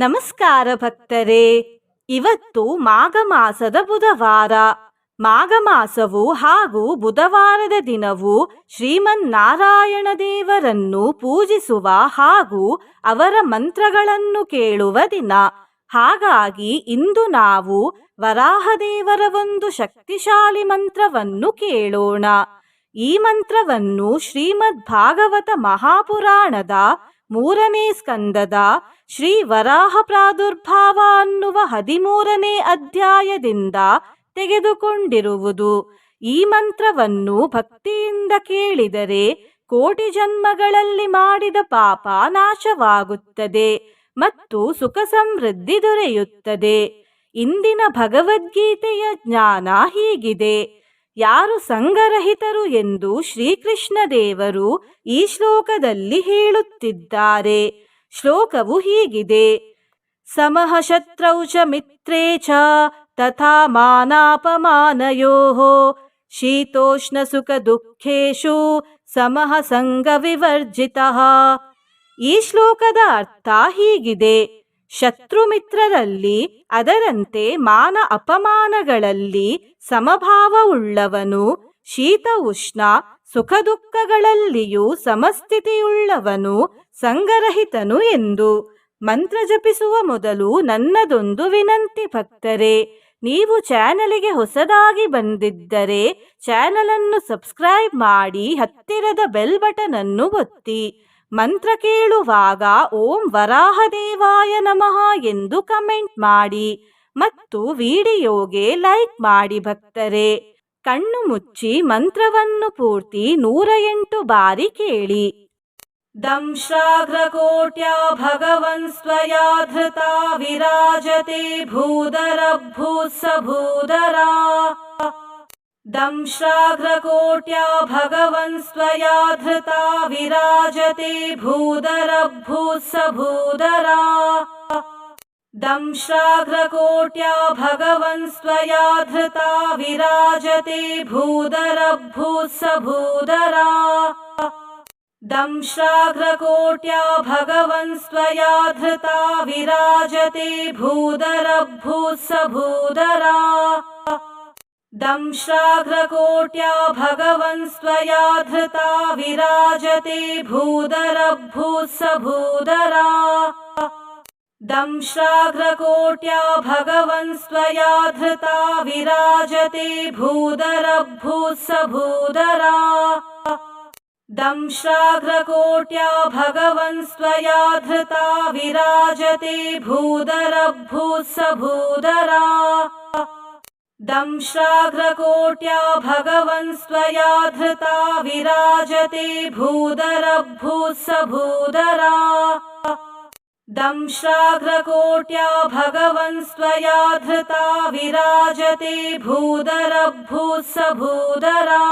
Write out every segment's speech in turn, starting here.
ನಮಸ್ಕಾರ ಭಕ್ತರೇ. ಇವತ್ತು ಮಾಘ ಮಾಸದ ಬುಧವಾರ. ಮಾಘ ಮಾಸವು ಹಾಗೂ ಬುಧವಾರದ ದಿನವು ಶ್ರೀಮನ್ನಾರಾಯಣ ದೇವರನ್ನು ಪೂಜಿಸುವ ಹಾಗೂ ಅವರ ಮಂತ್ರಗಳನ್ನು ಕೇಳುವ ದಿನ. ಹಾಗಾಗಿ ಇಂದು ನಾವು ವರಾಹದೇವರ ಒಂದು ಶಕ್ತಿಶಾಲಿ ಮಂತ್ರವನ್ನು ಕೇಳೋಣ. ಈ ಮಂತ್ರವನ್ನು ಶ್ರೀಮದ್ ಭಾಗವತ ಮಹಾಪುರಾಣದ ಮೂರನೇ ಸ್ಕಂದದ ಶ್ರೀ ವರಾಹ ಪ್ರಾದುರ್ಭಾವ ಅನ್ನುವ ಹದಿಮೂರನೇ ಅಧ್ಯಾಯದಿಂದ ತೆಗೆದುಕೊಂಡಿರುವುದು. ಈ ಮಂತ್ರವನ್ನು ಭಕ್ತಿಯಿಂದ ಕೇಳಿದರೆ ಕೋಟಿ ಜನ್ಮಗಳಲ್ಲಿ ಮಾಡಿದ ಪಾಪ ನಾಶವಾಗುತ್ತದೆ ಮತ್ತು ಸುಖ ಸಮೃದ್ಧಿ ದೊರೆಯುತ್ತದೆ. ಇಂದಿನ ಭಗವದ್ಗೀತೆಯ ಜ್ಞಾನ ಹೀಗಿದೆ. ಯಾರು ಸಂಗರಹಿತರು ಎಂದು ಶ್ರೀಕೃಷ್ಣ ದೇವರು ಈ ಶ್ಲೋಕದಲ್ಲಿ ಹೇಳುತ್ತಿದ್ದಾರೆ. ಶ್ಲೋಕವು ಹೀಗಿದೆ. ಸಮಹ ಶತ್ರೌ ಚ ಮಿತ್ರೇ ಚ ತಥಾ ಮಾನಾಪಮಾನಯೋ ಶೀತೋಷ್ಣ ಸುಖ ದುಃಖೇಶು ಸಮಃ ಸಂಗ ವಿವರ್ಜಿತ. ಈ ಶ್ಲೋಕದ ಅರ್ಥ ಹೀಗಿದೆ. ಶತ್ರು ಮಿತ್ರರಲ್ಲಿ ಅದರಂತೆ ಮಾನ ಅಪಮಾನಗಳಲ್ಲಿ ಸಮಭಾವವುಳ್ಳವನು, ಶೀತ ಉಷ್ಣ, ಸುಖ ದುಃಖಗಳಲ್ಲಿಯೂ ಸಮಸ್ಥಿತಿಯುಳ್ಳವನು ಸಂಗರಹಿತನು ಎಂದು. ಮಂತ್ರ ಜಪಿಸುವ ಮೊದಲು ನನ್ನದೊಂದು ವಿನಂತಿ ಭಕ್ತರೇ, ನೀವು ಚಾನಲಿಗೆ ಹೊಸದಾಗಿ ಬಂದಿದ್ದರೆ ಚಾನಲನ್ನು ಸಬ್ಸ್ಕ್ರೈಬ್ ಮಾಡಿ ಹತ್ತಿರದ ಬೆಲ್ ಬಟನ್ ಅನ್ನು ಒತ್ತಿ. ಮಂತ್ರ ಕೇಳುವಾಗ ಓಂ ವರಾಹದೇವಾಯ ನಮಃ ಎಂದು ಕಮೆಂಟ್ ಮಾಡಿ ಮತ್ತು ವಿಡಿಯೋಗೆ ಲೈಕ್ ಮಾಡಿ ಭಕ್ತರೆ. ಕಣ್ಣು ಮುಚ್ಚಿ ಮಂತ್ರವನ್ನು ಪೂರ್ತಿ ನೂರ ಎಂಟು ಬಾರಿ ಕೇಳಿ. ದಂಶ್ರಾಘ್ರಕೋಟ್ಯ ಭಗವನ್ ಸ್ವಯಾ ಧೃತ ವಿರಾಜತೆ ಭೂತ್ಸ ಭೂದರಾ. दंश्राघ्रकोट्या भगवन् स्वया धृता विराजते भूदरभूस भूदरा दंश्राघ्रकोट्या भगवन् स्वया धृता विराजते भूदरभूस भूदरा दंश्राघ्रकोट्या भगवन् स्वया धृता विराजते भूदरभूस भूदरा दंश्राघ्रकोट्या भगवन् स्वया धृता विराजते भूदरभूस भूदरा दंश्राघ्रकोट्या भगवन् स्वया धृता विराजते भूदरभूस भूदरा दंश्राघ्रकोट्या भगवन् स्वया धृता विराजते भूदरभूस भूदरा दंश्राघ्रकोट्या भगवन् स्वया धृता विराजते भूदरभूस भूदरा दंश्राघ्रकोट्या भगवन् स्वया धृता विराजते भूदरभूस भूदरा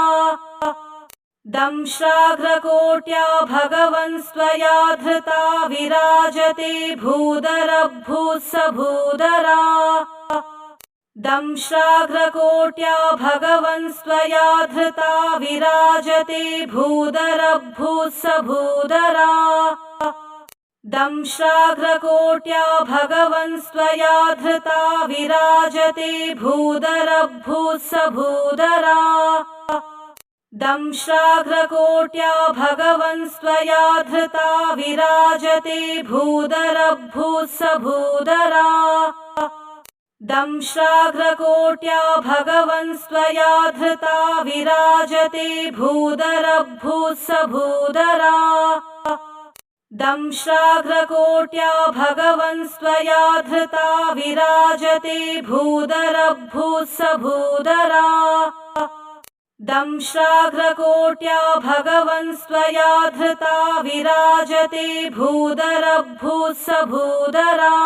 दंश्राघ्रकोट्या भगवन् स्वया धृता विराजते भूदरभूस भूदरा दंश्राघ्रकोट्या भगवन् स्वया धृता विराजते भूदरभूस भूदरा दंश्राघ्रकोट्या भगवन् स्वया धृता विराजते भूदरभूस भूदरा दंश्राघ्रकोट्या भगवन् स्वया विराजते भूदरभूस भूदरा दंश्राघ्रकोट्या भगवन् स्वया धृता विराजते भूदरा दंश्राघ्रकोट्या भगवन् स्वया धृता विराजते भूदरभूस भूदरा दंश्राघ्रकोट्या भगवन् स्वया धृता विराजते भूदरभूस भूदरा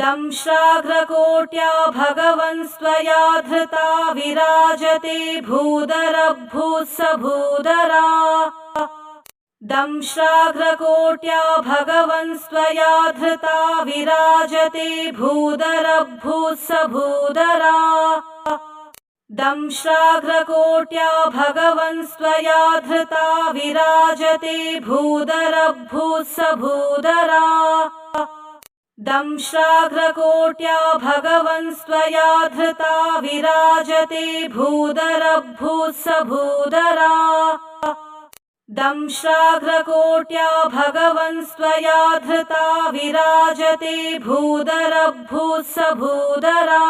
दंश्राघ्रकोट्या भगवन् स्वया धृता विराजते भूदरभूस भूदरा दंश्राघ्रकोट्या भगवन् स्वया धृता विराजते भूदरभूस भूदरा दंश्राघ्रकोट्या भगवन् स्वया धृता विराजते भूदरभूस भूदरा दंश्राघ्रकोट्या भगवन्स्त्वया धृता विराजते भूधरभूः स भूधरा दंश्राघ्रकोट्या भगवन्स्त्वया धृता विराजते भूधरभूः स भूधरा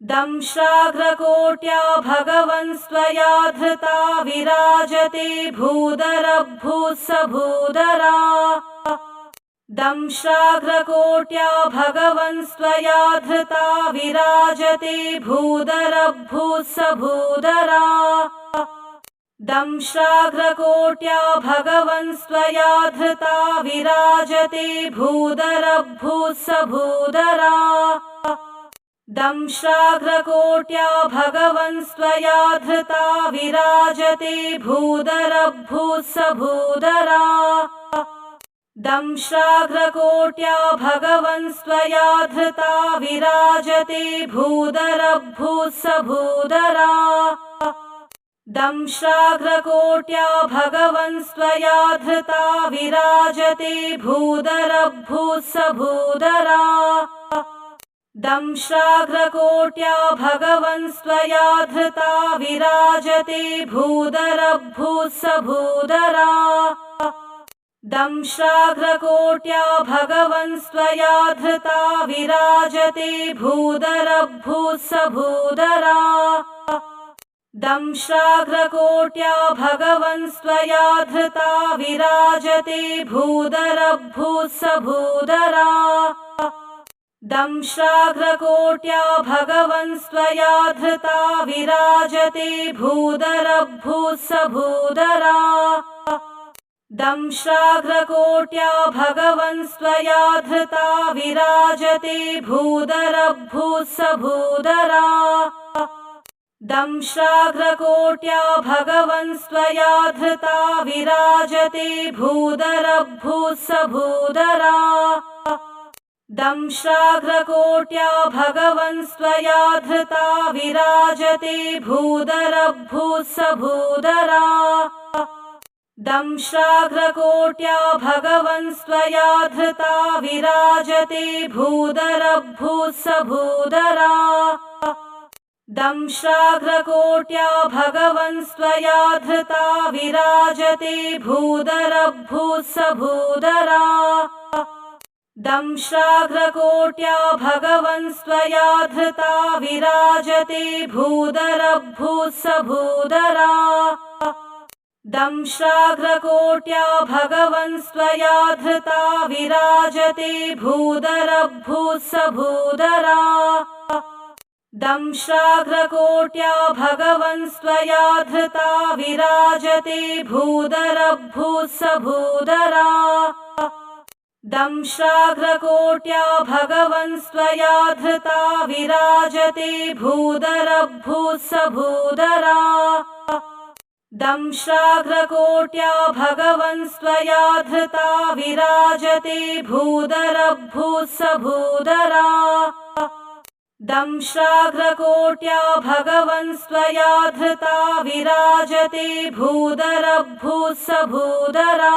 दंश्राघ्रकोट्या भगवन्स्त्वया धृता विराजते भूधरभूः स भूधरा दंश्राघ्रकोट्या भगवन्स्त्वया धृता विराजते भूधरभूः स भूधरा दंश्राघ्रकोट्या भगवन्स्त्वया धृता विराजते भूधरभूः स भूधरा दंश्राघ्रकोट्या भगवन्स्त्वया धृता विराजते भूधरभूः स भूधरा दंश्राघ्रकोट्या भगवन्स्त्वया धृता विराजते भूधरभूः स भूधरा दंश्राघ्रकोट्या भगवन्स्त्वया धृता विराजते भूधरभूः स भूधरा दंश्राघ्रकोट्या भगवन्स्त्वया धृता विराजते भूधरभूः स दंश्राघ्रकोट्या भगवन्स्त्वया धृता विराजते भूधरा दंश्राघ्रकोट्या भगवन्स्त्वया धृता विराजते भूधरा दंश्राघ्रकोट्या भगवन्स्त्वया धृता विराजते भूधरभूः स भूधरा दंश्राघ्रकोट्या भगवन्स्त्वया धृता विराजते भूधरभूः स भूधरा दंश्राघ्रकोट्या भगवन्स्त्वया धृता विराजते भूधरभूः स भूधरा दंश्राघ्रकोट्या भगवन्स्त्वया धृता विराजते भूधरभूः स भूधरा दंश्राघ्रकोट्या भगवन्स्त्वया धृता विराजते भूधरभूः स भूधरा दंश्राघ्रकोट्या भगवन्स्त्वया धृता विराजते भूधरभूः स भूधरा दंश्राघ्रकोट्या भगवन्स्त्वया धृता विराजते भूधरभूः स भूधरा दंश्राघ्रकोट्या भगवन्स्त्वया धृता विराजते भूधरभूः स भूधरा दंश्राघ्रकोट्या भगवन्स्त्वया धृता विराजते भूधरभूः स भूधरा दंश्राघ्रकोट्या भगवन्स्त्वया धृता विराजते भूधरभूः स भूधरा दंश्राघ्रकोट्या भगवन्स्त्वया धृता विराजते भूधरभूः स भूधरा दंश्राघ्रकोट्या भगवन्स्त्वया धृता विराजते भूधरभूः स भूधरा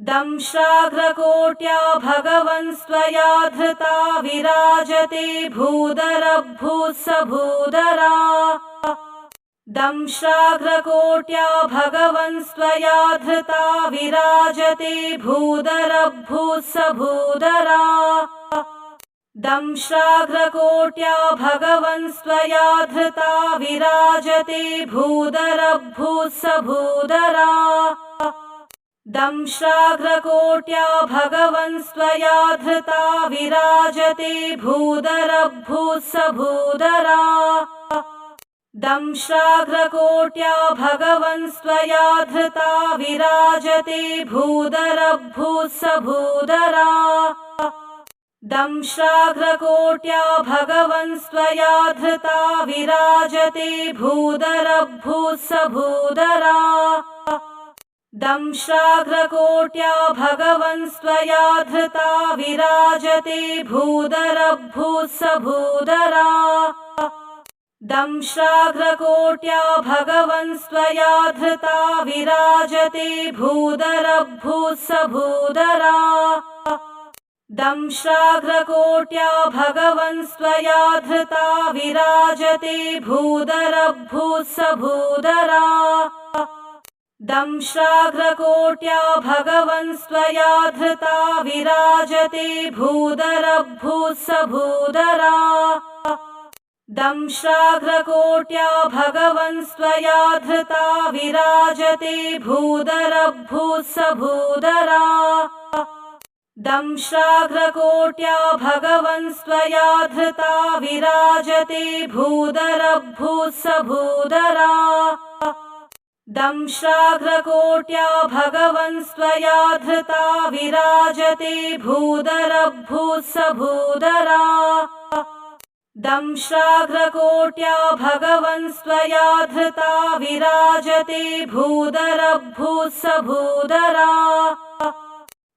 दंश्राघ्रकोट्या भगवन्स्त्वया धृता विराजते भूधरभूः स भूधरा दंश्राघ्रकोट्या भगवन्स्त्वया धृता विराजते भूधरभूः स भूधरा दंश्राघ्रकोट्या भगवन्स्त्वया धृता विराजते भूधरभूः स भूधरा दंश्राघ्रकोट्या भगवन्स्त्वया धृता विराजते भूधरभूः स भूधरा दंश्राघ्रकोट्या भगवन्स्त्वया धृता विराजते भूधरभूः स भूधरा दंश्राघ्रकोट्या भगवन्स्त्वया धृता विराजते भूधरभूः स भूधरा दंश्राघ्रकोट्या भगवन्स्त्वया धृता विराजते भूधरभूः स दंश्राघ्रकोट्या भगवन्स्त्वया धृता विराजते भूधरभूः स भूधरा दंश्राघ्रकोट्या भगवन्स्त्वया धृता विराजते भूधरभूः स भूधरा दंश्राघ्रकोट्या भगवन्स्त्वया धृता विराजते भूधरभूः स दंश्राघ्रकोट्या भगवन्स्त्वया धृता विराजते भूधरा दंश्राघ्रकोट्या भगवन्स्त्वया धृता विराजते भूधरा दंश्राघ्रकोट्या भगवन्स्त्वया धृता विराजते भूधरा दंश्राघ्रकोट्या भगवन्स्त्वया धृता विराजते भूधरभूः स भूधरा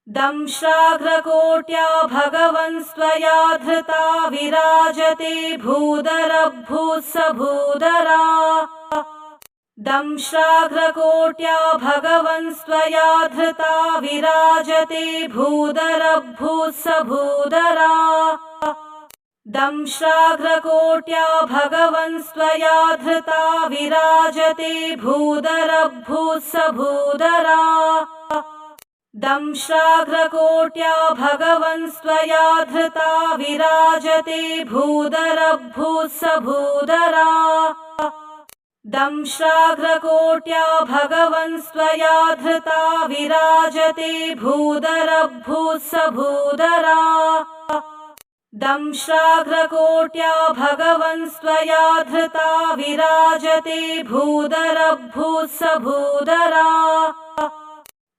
दंश्राघ्रकोट्या भगवन्स्त्वया धृता विराजते भूधरभूः स भूधरा दंश्राघ्रकोट्या भगवन्स्त्वया धृता विराजते भूधरभूः स भूधरा दंश्राघ्रकोट्या भगवन्स्त्वया धृता विराजते भूधरभूः स भूधरा दंश्राघ्रकोट्या भगवन्स्त्वया धृता विराजते भूधरभूः स भूधरा दंश्राघ्रकोट्या भगवन्स्त्वया धृता विराजते भूधरभूः स दंश्राघ्रकोट्या भगवन्स्त्वया धृता विराजते भूधरभूः स भूधरा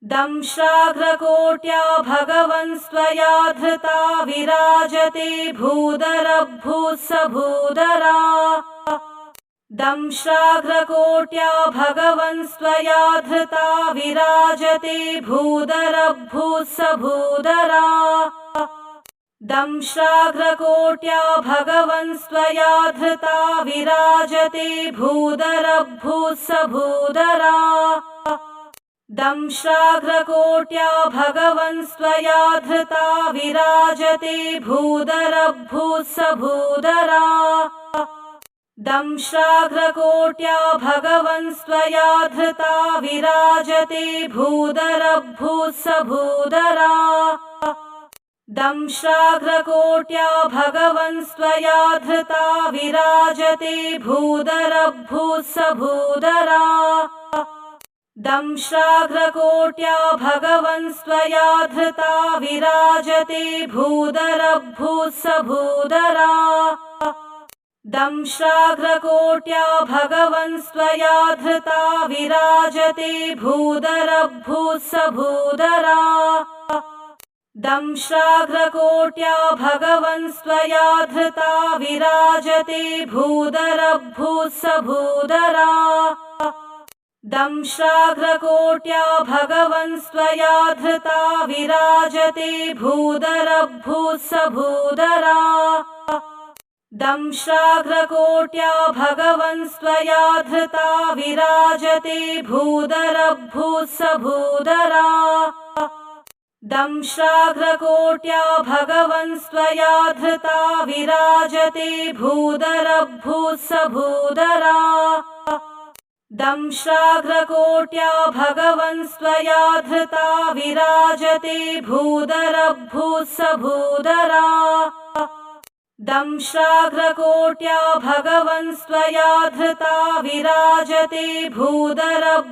दंश्राघ्रकोट्या भगवन्स्त्वया धृता विराजते भूधरभूः स भूधरा दंश्राघ्रकोट्या भगवन्स्त्वया धृता विराजते भूधरभूः स भूधरा दंश्राघ्रकोट्या भगवन्स्त्वया धृता विराजते भूधरभूः स भूधरा दंश्राघ्रकोट्या भगवन्स्त्वया धृता विराजते भूधरभूः स भूधरा दंश्राघ्रकोट्या भगवन्स्त्वया धृता विराजते भूधरभूः स भूधरा दंश्राघ्रकोट्या भगवन्स्त्वया धृता विराजते भूधरभूः स भूधरा दंश्राघ्रकोट्या भगवन्स्त्वया धृता विराजते भूधरभूः स भूधरा दंश्राघ्रकोट्या भगवन्स्त्वया धृता विराजते भूधरभूः दंश्राघ्रकोट्या भगवन्स्त्वया धृता विराजते भूधरा दंश्राघ्रकोट्या भगवन्स्त्वया धृता विराजते भूधरा दंश्राघ्रकोट्या भगवन्स्त्वया धृता विराजते भूधरभूः स दंश्राघ्रकोट्या भगवन्स्त्वया धृता विराजते भूधरा दंश्राघ्रकोट्या भगवन्स्त्वया धृता विराजते भूधरा दंश्राघ्रकोट्या भगवन्स्त्वया धृता विराजते भूधरा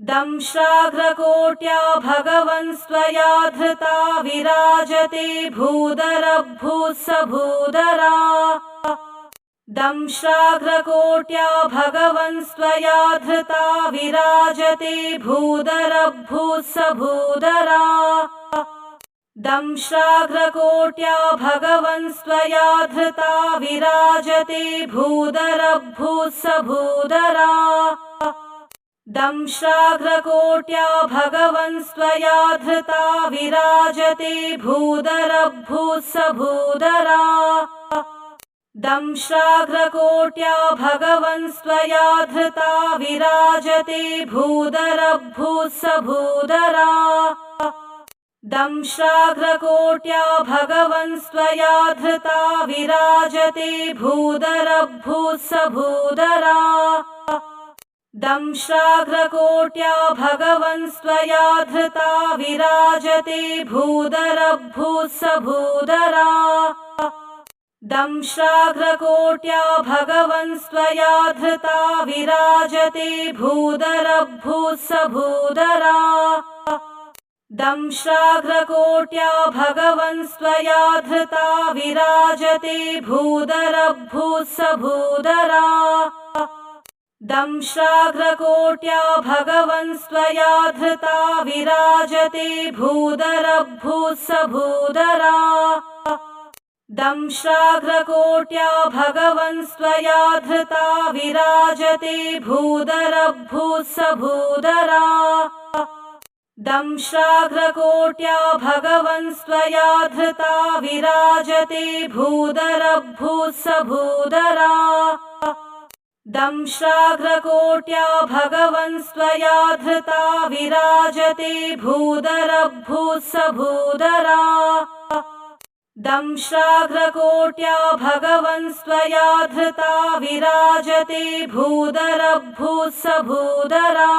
दंश्राघ्रकोट्या भगवन्स्त्वया धृता विराजते भूधरभूः स भूधरा दंश्राघ्रकोट्या भगवन्स्त्वया धृता विराजते भूधरभूः स भूधरा दंश्राघ्रकोट्या भगवन्स्त्वया धृता विराजते भूधरभूः स भूधरा दंश्राघ्रकोट्या भगवन्स्त्वया धृता विराजते भूधरभूः स भूधरा दंश्राघ्रकोट्या भगवन्स्त्वया धृता विराजते भूधरभूः स भूधरा दंश्राघ्रकोट्या भगवन्स्त्वया धृता विराजते भूदरभूः स भूदरा दंश्राघ्रकोट्या भगवन्स्त्वया धृता विराजते भूदरभूः स भूदरा दंश्राघ्रकोट्या भगवन्स्त्वया धृता विराजते भूदरभूः स भूदरा दंश्राघ्रकोट्या भगवन्स्त्वया धृता विराजते भूदरभूः स भूदरा दंश्राघ्रकोट्या भगवन्स्त्वया धृता विराजते भूदरभूः स भूदरा दंश्राघ्रकोट्या भगवन्स्त्वया धृता विराजते भूदरभूः स भूदरा दंश्राघ्रकोट्या भगवन्स्त्वया धृता विराजते भूदरभूः स भूदरा दंश्राघ्रकोट्या भगवन्स्त्वया धृता विराजते भूदरभूः स भूदरा दंश्राघ्रकोट्या भगवन्स्त्वया धृता विराजते भूदरभूः स भूदरा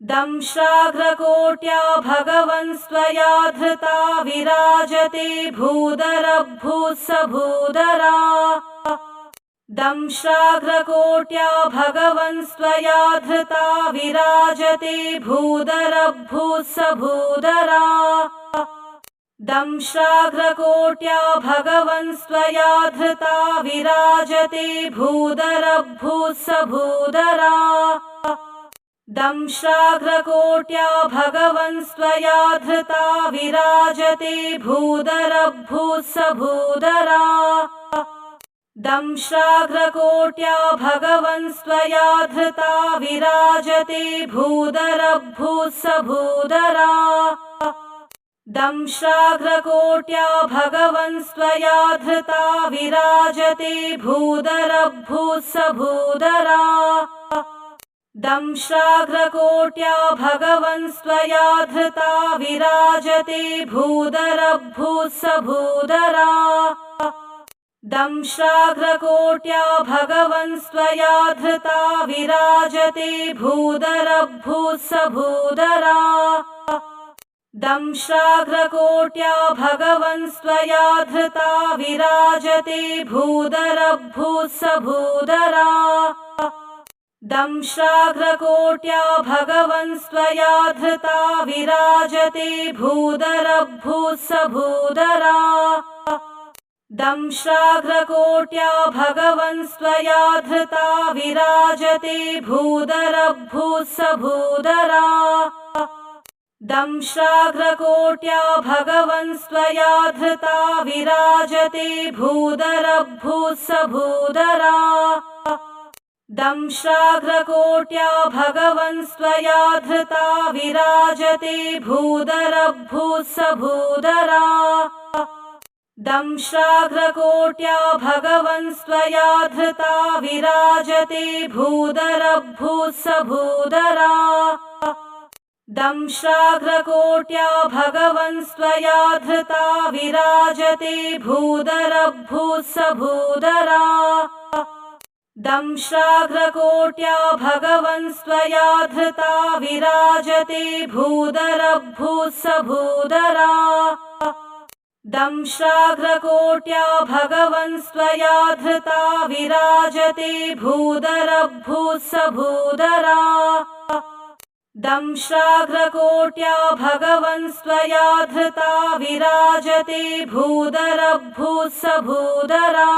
दंश्राघ्रकोट्या भगवन्स्त्वया धृता विराजते भूदरभूः स भूदरा दंश्राघ्रकोट्या भगवन्स्त्वया धृता विराजते भूदरभूः स भूदरा दंश्राघ्रकोट्या भगवन्स्त्वया धृता विराजते भूदरभूः स भूदरा दंश्राघ्रकोट्या भगवन्स्त्वया धृता विराजते भूदरभूः स भूदरा दंश्राघ्रकोट्या भगवन्स्त्वया धृता विराजते भूदरभूः स भूदरा दंश्राघ्रकोट्या भगवन्स्त्वया धृता विराजते भूदरभूः स भूदरा दंश्राघ्रकोट्या भगवन्स्त्वया धृता विराजते भूदरभूः स भूदरा दंश्राघ्रकोट्या भगवन्स्त्वया धृता विराजते भूदरभूः स भूदरा दंश्राघ्रकोट्या भगवन्स्त्वया धृता विराजते भूदरभूः स भूदरा दंश्राघ्रकोट्या भगवन्स्त्वया धृता विराजते भूदरभूः स भूदरा दंश्राघ्रकोट्या भगवन्स्त्वया धृता विराजते भूदरभूः स भूदरा दंश्राघ्रकोट्या भगवन्स्त्वया धृता विराजते भूदरभूः स भूदरा दंश्राघ्रकोट्या भगवन्स्त्वया धृता विराजते भूदरभूः स भूदरा दंश्राघ्रकोट्या भगवन्स्त्वया धृता विराजते भूदरभूः स भूदरा दंश्राघ्रकोट्या भगवन्स्त्वया धृता विराजते भूदरभूः स भूदरा दंश्राघ्रकोट्या भगवन्स्त्वया धृता विराजते भूदरभूः स भूदरा दंश्राघ्रकोट्या भगवन्स्त्वया धृता विराजते भूदरभूः स भूदरा दंश्राघ्रकोट्या भगवन्स्त्वया धृता विराजते भूदरभूः स भूदरा